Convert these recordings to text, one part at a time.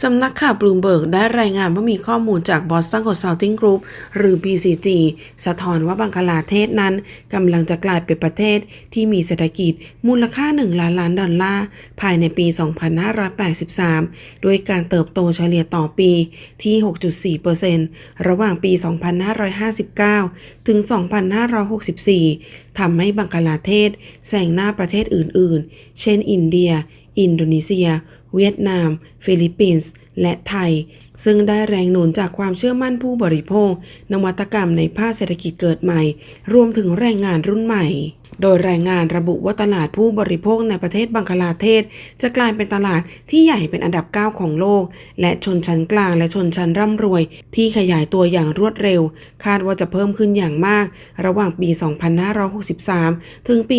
สำนักข่าวบลูมเบิร์กได้รายงานว่ามีข้อมูลจาก Boston Consulting Group หรือ BCG สะท้อนว่าบังคลาเทศนั้นกำลังจะกลายเป็นประเทศที่มีเศรษฐกิจมูลค่า 1 ล้านล้านดอลลาร์ ภายในปี 2583 ด้วยการเติบโตเฉลี่ยต่อปีที่ 6.4%ระหว่างปี 2559 ถึง 2564 ทำให้บังคลาเทศแซงหน้าประเทศอื่น ๆ เช่น อินเดีย อินโดนีเซีย เวียดนาม ฟิลิปปินส์ และไทยซึ่งได้แรงหนุนจากความเชื่อมั่นผู้บริโภค นวัตกรรมในภาคเศรษฐกิจเกิดใหม่ รวมถึงแรงงานรุ่นใหม่ โดยรายงานระบุว่าตลาดผู้บริโภคในประเทศบังคลาเทศ จะกลายเป็นตลาดที่ใหญ่เป็นอันดับ 9 ของโลก และชนชั้นกลางและชนชั้นร่ำรวย ที่ขยายตัวอย่างรวดเร็ว คาดว่าจะเพิ่มขึ้นอย่างมาก ระหว่างปี 2563 ถึงปี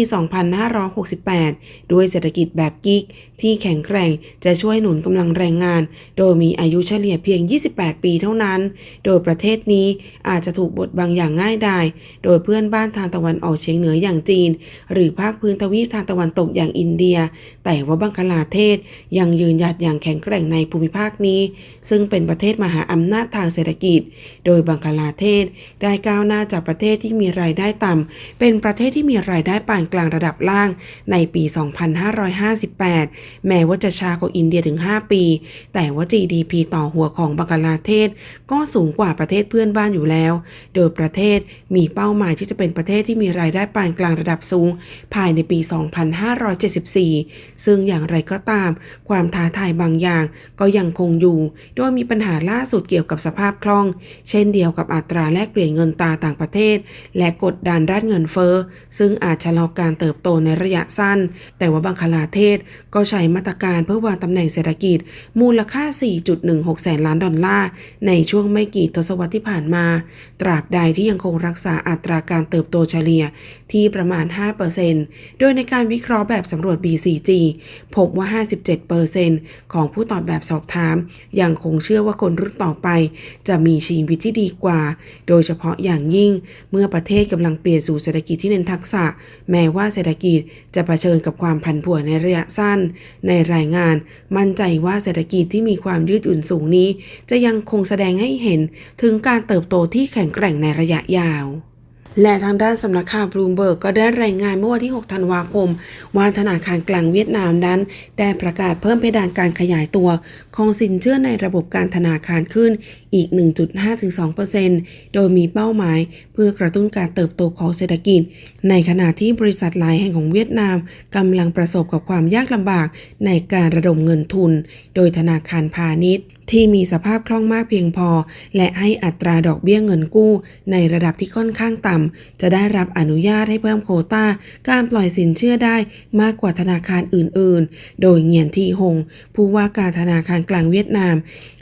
2568 ด้วยเศรษฐกิจแบบกิ๊กที่แข็งแกร่งจะช่วยหนุนกำลังแรงงาน โดยมีอายุเฉลี่ยเพียง 28 ปีเท่านั้น โดยประเทศนี้อาจจะถูกบดบังอย่างง่ายดาย โดยเพื่อนบ้านทางตะวันออกเฉียงเหนืออย่างจีน หรือภาคพื้นทวีปทางตะวันตกอย่างอินเดีย แต่ว่าบังคลาเทศยังยืนหยัดอย่างแข็งแกร่งในภูมิภาคนี้ ซึ่งเป็นประเทศมหาอำนาจทางเศรษฐกิจ โดยบังคลาเทศได้ก้าวหน้าจากประเทศที่มีรายได้ต่ำ เป็นประเทศที่มีรายได้ปานกลางระดับล่างในปี 2558 แม้ว่าจะช้ากว่าอินเดียถึง 5 ปี แต่ว่า GDP ต่อหัวของบังคลาเทศก็สูงกว่าประเทศเพื่อนบ้านอยู่แล้ว โดยประเทศมีเป้าหมายที่จะเป็นประเทศที่มีรายได้ปานกลางระดับสูง ภายในปี 2574 ซึ่งอย่างไรก็ตาม ความท้าทายบางอย่างก็ยังคงอยู่ โดยมีปัญหาล่าสุดเกี่ยวกับสภาพคล่อง เช่นเดียวกับอัตราแลกเปลี่ยนเงินตราต่างประเทศ และกดดันด้านเงินเฟ้อซึ่งอาจชะลอการเติบโตในระยะสั้น แต่ว่าบังคลาเทศก็ใช้มาตรการเพื่อวางตำแหน่งเศรษฐกิจ มูลค่า 4.16 แสนล้านดอลลาร์ในช่วงไม่กี่ทศวรรษที่ผ่านมา ตราบใดที่ยังคงรักษาอัตราการเติบโตเฉลี่ยที่ประมาณ 5%โดยในการวิเคราะห์แบบสำรวจ BCG พบว่า 57%ของผู้ตอบแบบสอบถาม ยังคงเชื่อว่าคนรุ่นต่อไป จะมีชีวิตที่ดีกว่า โดยเฉพาะอย่างยิ่งเมื่อประเทศกำลังเปลี่ยนสู่เศรษฐกิจที่เน้นทักษะ แม้ว่าเศรษฐกิจจะะเผชิญกับความผันผวนในระยะสั้น ในรายงาน มั่นใจว่าเศรษฐกิจที่มีความยืดหยุ่นสูงนี้จะยังคงแสดงให้เห็นถึงการเติบโตที่แข็งแกร่งในระยะยาว และทางด้านสำนักข่าวบลูมเบิร์กก็ได้รายงานเมื่อวันที่ 6 ธันวาคม ว่าธนาคารกลางเวียดนามนั้น ได้ประกาศเพิ่มเพดานการขยายตัว ของสินเชื่อในระบบการธนาคารขึ้นอีก 1.5-2%โดยมีเป้าหมาย เพื่อกระตุ้นการเติบโตของเศรษฐกิจ ในขณะที่บริษัทหลายแห่งของเวียดนามกำลังประสบกับความยากลำบากในการระดมเงินทุน โดยธนาคารพาณิชย์ ที่มีสภาพคล่องมากเพียงพอ และให้อัตราดอกเบี้ยเงินกู้ ในระดับที่ค่อนข้างต่ำ จะได้รับอนุญาตให้เพิ่มโควตาการปล่อยสินเชื่อได้มากกว่าธนาคารอื่นๆ โดยเงียนทีหง ผู้ว่าการธนาคารกลางเวียดนาม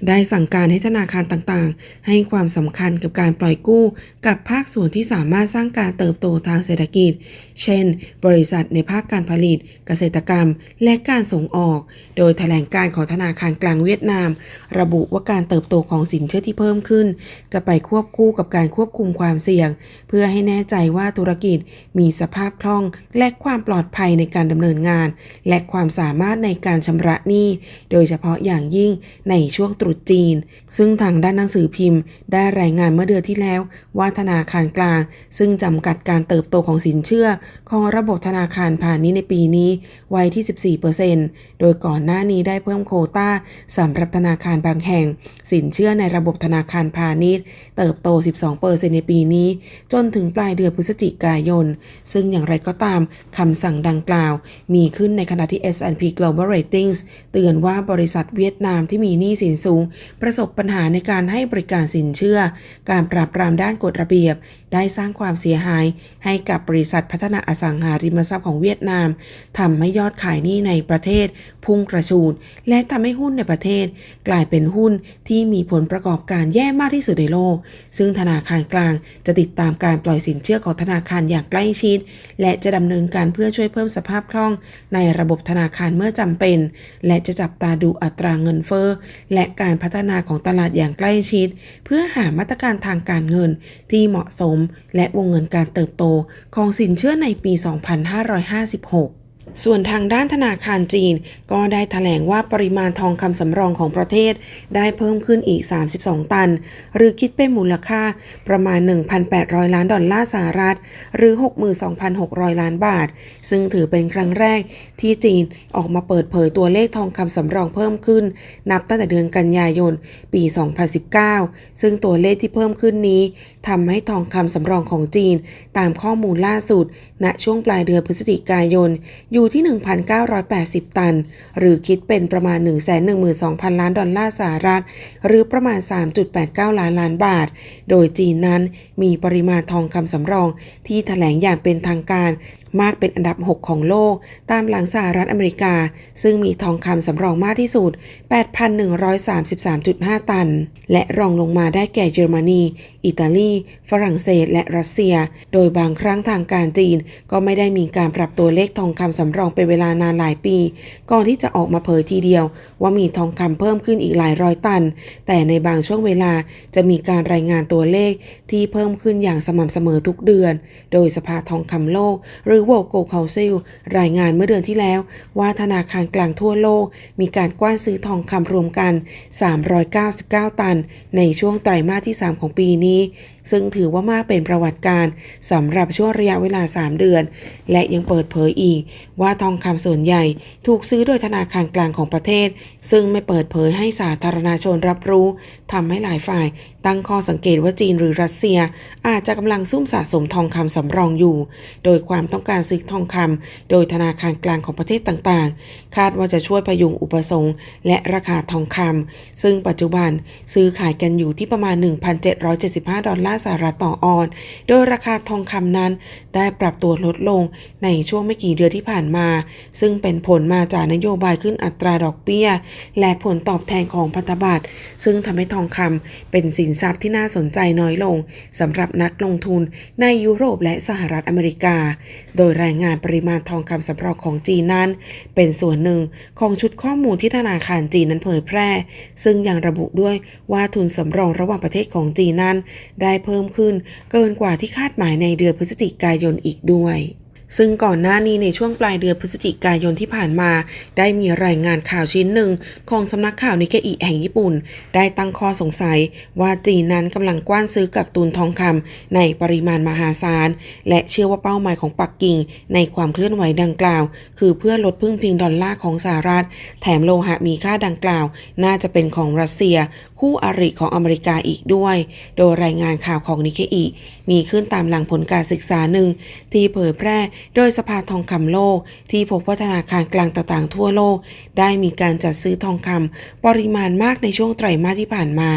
ได้สั่งการให้ธนาคารต่างๆ ให้ความสำคัญกับการปล่อยกู้ กับภาคส่วนที่สามารถสร้างการเติบโตทางเศรษฐกิจ เช่น บริษัทในภาคการผลิต เกษตรกรรม และการส่งออก โดยแถลงการของธนาคารกลางเวียดนามระบุว่าการเติบโตของสินเชื่อที่เพิ่มขึ้น จะไปควบคู่กับการควบคุมความเสี่ยง เพื่อให้แน่ใจว่าธุรกิจมีสภาพคล่อง และความปลอดภัยในการดำเนินงาน และความสามารถในการชำระหนี้ โดยเฉพาะอย่างยิ่งในช่วงตรุษจีน ซึ่งทางด้านหนังสือพิมพ์ ได้รายงานเมื่อเดือนที่แล้ว ว่าธนาคารกลาง ซึ่งจำกัดการเติบโตของสินเชื่อ ของระบบธนาคารพาณิชย์ในปีนี้ไว้ที่ 14%โดยก่อนหน้านี้ได้เพิ่มโควต้าสำหรับธนาคารบางแห่ง สินเชื่อในระบบธนาคารพาณิชย์ เติบโต 12%ในปีนี้ จนถึงปลายเดือนพฤศจิกายน ซึ่งอย่างไรก็ตามคำสั่งดังกล่าว มีขึ้นในขณะที่ S&P Global Ratings เตือนว่าบริษัทเวียดนามที่มีหนี้สินสูง ประสบปัญหาในการให้บริการสินเชื่อ การปราบปรามด้านกฎระเบียบ ได้สร้างความเสียหาย ให้กับบริษัทพัฒนาอสังหาริมทรัพย์ของเวียดนามทำให้ยอดขายหนี้ในประเทศ พุ่งกระชูดและทำให้หุ้นในประเทศ กลายเป็นหุ้นที่มีผลประกอบการแย่มากที่สุดในโลก ซึ่งธนาคารกลางจะติดตามการปล่อยสินเชื่อของธนาคารอย่างใกล้ชิด และจะดำเนินการเพื่อช่วยเพิ่มสภาพคล่อง ในระบบธนาคารเมื่อจำเป็น และจะจับตาดูอัตราเงินเฟ้อและการพัฒนาของตลาดอย่างใกล้ชิด เพื่อหามาตรการทางการเงินที่เหมาะสม และวงเงินการเติบโตของสินเชื่อในปี 2556 ส่วนทางด้านธนาคารจีน ก็ได้แถลงว่าปริมาณทองคำสำรองของประเทศได้เพิ่มขึ้นอีก 32 ตัน หรือคิดเป็นมูลค่าประมาณ 1,800 ล้านดอลลาร์สหรัฐ หรือ 62,600 ล้านบาท ซึ่งถือเป็นครั้งแรกที่จีนออกมาเปิดเผยตัวเลขทองคำสำรองเพิ่มขึ้น นับตั้งแต่เดือนกันยายน ปี 2019 ซึ่งตัวเลขที่เพิ่มขึ้นนี้ทำให้ทองคำสำรองของจีน ตามข้อมูลล่าสุด ณช่วงปลายเดือนพฤศจิกายนอยู่ที่ 1,980 ตัน หรือคิดเป็นประมาณ 112,000 ล้านดอลลาร์สหรัฐ หรือประมาณ 3.89 ล้านล้านบาท โดยจีนนั้นมีปริมาณทองคำสำรองที่แถลงอย่างเป็นทางการ มากเป็นอันดับ 6 ของโลก ตามหลังสหรัฐอเมริกา ซึ่งมีทองคำสำรองมากที่สุด 8,133.5 ตัน และรองลงมาได้แก่เยอรมนี อิตาลี ฝรั่งเศส และรัสเซีย โดยบางครั้งทางการจีน ก็ไม่ได้มีการปรับตัวเลขทองคำสำรองเป็นเวลานานหลายปี ก่อนที่จะออกมาเผยทีเดียว ว่ามีทองคำเพิ่มขึ้นอีกหลายร้อยตัน แต่ในบางช่วงเวลาจะมีการรายงานตัวเลขที่เพิ่มขึ้นอย่างสม่ำเสมอทุกเดือน โดยสภาทองคำโลกหรือ World Gold Council รายงานเมื่อเดือนที่แล้ว ว่าธนาคารกลางทั่วโลก มีการกว้านซื้อทองคำรวมกัน 399 ตัน ในช่วงไตรมาสที่ 3 ของปีนี้ซึ่งถือว่ามากเป็นประวัติการสำหรับช่วงระยะเวลา 3 เดือน และยังเปิดเผยอีก ว่าทองคำส่วนใหญ่ถูกซื้อโดยธนาคารกลางของประเทศ ซึ่งไม่เปิดเผยให้สาธารณชนรับรู้ทำให้หลายฝ่าย ตั้งข้อสังเกตว่าจีนหรือรัสเซีย อาจจะกำลังซุ่มสะสมทองคำสำรองอยู่ โดยความต้องการซื้อทองคำโดยธนาคารกลางของประเทศต่างๆ คาดว่าจะช่วยพยุงอุปสงค์และราคาทองคำซึ่งปัจจุบันซื้อขายกันอยู่ที่ประมาณ 1,775 ดอลลาร์สหรัฐต่อออน โดยราคาทองคำนั้น ได้ปรับตัวลดลงในช่วงไม่กี่เดือนที่ผ่านมา ซึ่งเป็นผลมาจากนโยบายขึ้นอัตราดอกเบี้ย และผลตอบแทนของพันธบัตรซึ่งทำให้ทองคำเป็นสินทรัพย์ที่น่าสนใจน้อยลงสำหรับนักลงทุนในยุโรปและสหรัฐอเมริกา โดยรายงานปริมาณทองคำสำรองของจีนนั้น เป็นส่วนหนึ่งของชุดข้อมูลที่ธนาคารจีนนั้นเผยแพร่ ซึ่งยังระบุด้วยว่าทุนสำรองระหว่างประเทศของจีนนั้น ได้เพิ่มขึ้น เกินกว่าที่คาดหมายในเดือนพฤศจิกายนอีกด้วย ซึ่งก่อนหน้านี้ในช่วงปลายเดือนพฤศจิกายนที่ผ่านมา ได้มีรายงานข่าวชิ้นหนึ่ง ของสำนักข่าวนิเคอิแห่งญี่ปุ่น ได้ตั้งข้อสงสัยว่าจีนนั้นกำลังกว้านซื้อกักตุนทองคำในปริมาณมหาศาล และเชื่อว่าเป้าหมายของปักกิ่ง ในความเคลื่อนไหวดังกล่าว คือเพื่อลดพึ่งพิงดอลลาร์ของสหรัฐ แถมโลหะมีค่าดังกล่าว น่าจะเป็นของรัสเซีย คู่อริของอเมริกาอีกด้วย โดยรายงานข่าวของนิเคอิมีขึ้นตามหลังผลการศึกษาหนึ่งที่เผยแพร่โดยสภาทองคำโลกที่พบว่าธนาคารกลางต่างๆ ทั่วโลก ได้มีการจัดซื้อทองคำปริมาณมากในช่วงไตรมาสที่ผ่านมา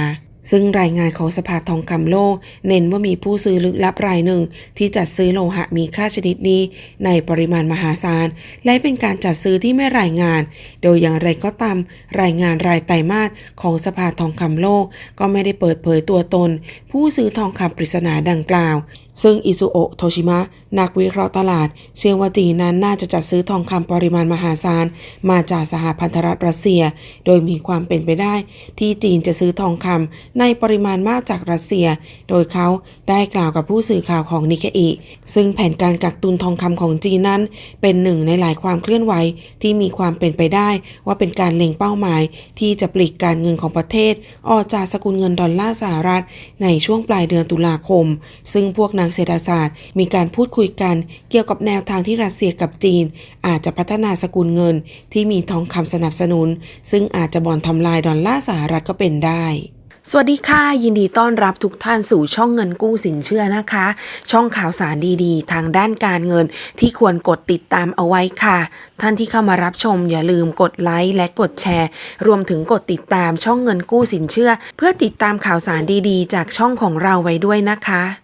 ซึ่งรายงานของสภาทองคำโลก เน้นว่ามีผู้ซื้อลึกลับรายหนึ่ง ที่จัดซื้อโลหะมีค่าชนิดนี้ ในปริมาณมหาศาล และเป็นการจัดซื้อที่ไม่รายงาน โดยอย่างไรก็ตามรายงานรายไตรมาสของสภาทองคำโลก ก็ไม่ได้เปิดเผยตัวตน ผู้ซื้อทองคำปริศนาดังกล่าวซึ่งอิซุโอะโทชิมะนักวิเคราะห์ตลาด เชื่อว่าจีนนั้นน่าจะจัดซื้อทองคำปริมาณมหาศาล มาจากสหพันธรัฐรัสเซีย โดยมีความเป็นไปได้ ที่จีนจะซื้อทองคำในปริมาณมากจากรัสเซีย โดยเขาได้กล่าวกับผู้สื่อข่าวของนิเคอิซึ่งแผนการกักตุนทองคำของจีนนั้น เป็นหนึ่งในหลายความเคลื่อนไหวที่มีความเป็นไปได้ ว่าเป็นการเล็งเป้าหมาย ที่จะปลีกการเงินของประเทศ ออกจากสกุลเงินดอลลาร์สหรัฐ ในช่วงปลายเดือนตุลาคม ซึ่งพวกนักเศรษฐศาสตร์ มีการพูดคุยกันเกี่ยวกับแนวทางที่รัสเซียกับจีน อาจจะพัฒนาสกุลเงินที่มีทองคำสนับสนุน ซึ่งอาจจะบ่อนทำลายดอลลาร์สหรัฐก็เป็นได้สวัสดีค่ะ ยินดีต้อนรับทุกท่านสู่ช่องเงินกู้สินเชื่อนะคะ ช่องข่าวสารดีๆ ทางด้านการเงินที่ควรกดติดตามเอาไว้ค่ะ ท่านที่เข้ามารับชมอย่าลืมกดไลค์และกดแชร์ รวมถึงกดติดตามช่องเงินกู้สินเชื่อ เพื่อติดตามข่าวสารดีๆ จากช่องของเราไว้ด้วยนะคะ